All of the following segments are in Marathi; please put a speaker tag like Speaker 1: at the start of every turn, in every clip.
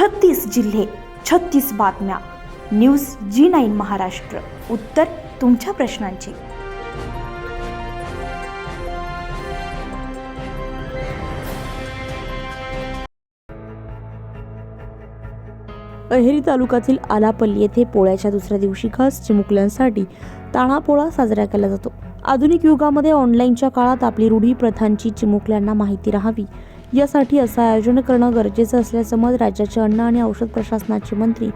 Speaker 1: छत्तीस जिल्हे छत्तीस बातम्या. News Z nine Maharashtra. उत्तर तुमच्या प्रश्नांची.
Speaker 2: अहेरी तालुक्यातील आलापल्ली येथे पोळ्याच्या दुसऱ्या दिवशी खास चिमुकल्यांसाठी ताणापोळा साजरा केला जातो. आधुनिक युगामध्ये ऑनलाईनच्या काळात आपली रूढी प्रथांची चिमुकल्यांना माहिती राहावी. यासाठी असं आयोजन करणं गरजेचं असल्याचं मत राज्याचे अन्न आणि औषध प्रशासनाचे मंत्री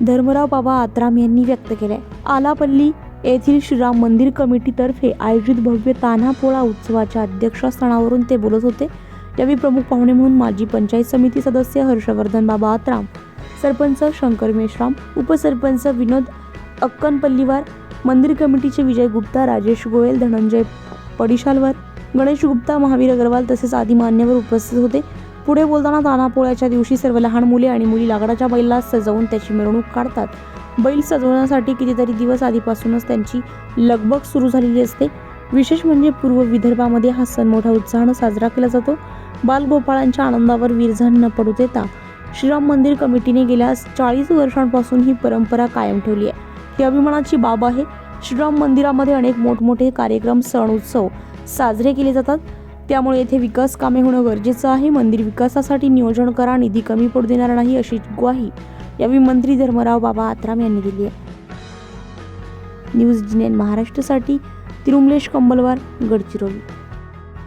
Speaker 2: धर्मराव बाबा आत्राम यांनी व्यक्त केले आलापल्ली येथील श्रीराम मंदिर कमिटीतर्फे आयोजित भव्य तान्हापोळा उत्सवाच्या अध्यक्षस्थानावरून ते बोलत होते. यावेळी प्रमुख पाहुणे म्हणून माजी पंचायत समिती सदस्य हर्षवर्धन बाबा आत्राम सरपंच शंकर मेश्राम उपसरपंच विनोद अक्कनपल्लीवार मंदिर कमिटीचे विजय गुप्ता राजेश गोयल धनंजय पडिशालवर. गणेश गुप्ता महावीर अग्रवाल तसेच आदी मान्यवर उपस्थित होते. पुढे बोलताना तानापोळ्याच्या दिवशी सर्व लहान मुले आणि मुली लाकडाच्या बैलला सजवून त्याची मिरवणूक काढतात. बैल सजवण्यासाठी कितीतरी दिवस आधीपासूनच त्यांची लगबग सुरू झालेली असते. विशेष म्हणजे पूर्व विदर्भामध्ये हा सण मोठ्या उत्साहानं साजरा केला जातो. बालगोपाळांच्या आनंदावर विरझण न पडू देता श्रीराम मंदिर कमिटीने गेल्या चाळीस वर्षांपासून ही परंपरा कायम ठेवली आहे. ही अभिमानाची बाब आहे. श्रीराम मंदिरामध्ये अनेक मोठमोठे कार्यक्रम सण उत्सव साजरे केले जातात. त्यामुळे येथे विकास कामे होणं गरजेचं आहे. मंदिर विकासासाठी नियोजन करा निधी कमी पडू देणार नाही अशी ग्वाही यावेळी मंत्री धर्मराव बाबा आत्राम यांनी दिली आहे. न्यूज डिनेन महाराष्ट्रासाठी तिरुमलेश कंबलवार गडचिरोली.